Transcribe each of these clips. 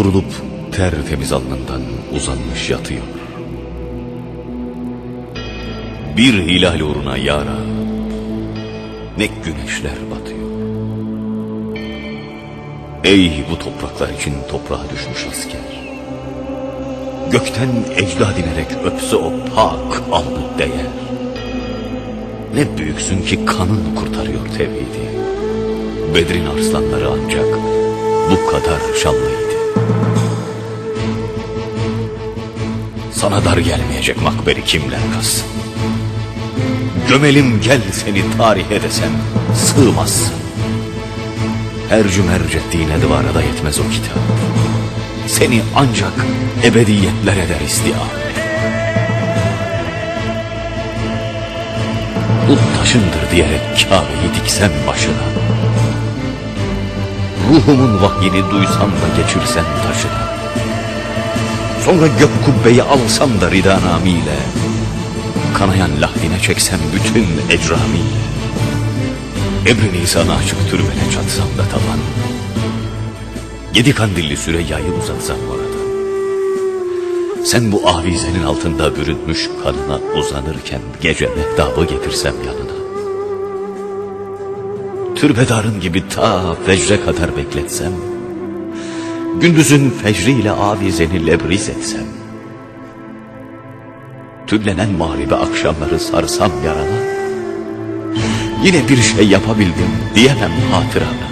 vurulup tertemiz alnından uzanmış yatıyor. Bir hilal uğruna yara ne güneşler batıyor. Ey bu topraklar için toprağa düşmüş asker. Gökten ecdad inerek öpse o pak alnı değer. Ne büyüksün ki kanın kurtarıyor tevhidi. Bedrin arslanları ancak bu kadar şanlıydı. Sana dar gelmeyecek makberi kimler kazsın? Gömelim gel seni tarihe desem sığmazsın. Her cümerc ettiğine duvara da yetmez o kitap. Seni ancak ebediyetler eder istiam. Bu taşındır diyerek Kabe'yi diksem başına. Ruhumun vahyini duysam da geçirsem taşına. Sonra gök kubbeyi alsam da rida namiyle. Kanayan lahvine çeksem bütün ecramiyle. Ebri Nisan'a açık türbene çatsam da tavan. Yedi kandilli Süreyya'yı uzatsam orada. Sen bu avizenin altında bürünmüş kanına uzanırken gece mehtabı getirsem yanına. Türbedarın gibi ta fecre kadar bekletsem. Gündüzün fecriyle avizeni lebriz etsem. Tüllenen mağribe akşamları sarsam yarana. Yine bir şey yapabildim diyemem hatırana.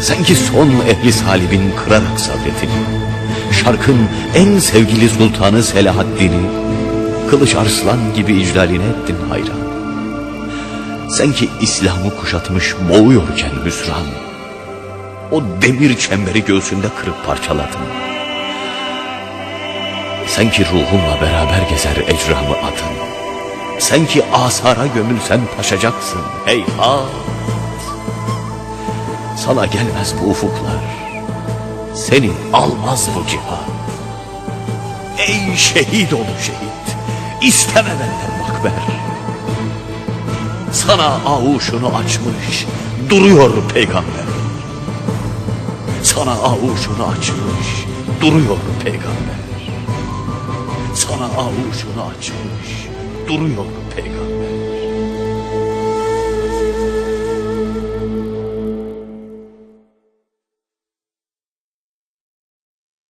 Sen ki son ehli salibin kırarak sabretini, şarkın en sevgili sultanı Selahaddin'i, kılıç arslan gibi iclaline ettin hayran. Sen ki İslam'ı kuşatmış boğuyorken hüsran, o demir çemberi göğsünde kırıp parçaladın. Sen ki ruhumla beraber gezer ecramı adın. Sen ki asara gömülsen taşacaksın heyhat. Sana gelmez bu ufuklar. Seni almaz bu cihan. Ey şehit olu şehit. İsteme benden makber. Sana avuşunu açmış duruyor peygamber. Sana avuşunu açmış duruyor peygamber. Sana avuşunu açmış duruyor peygamber.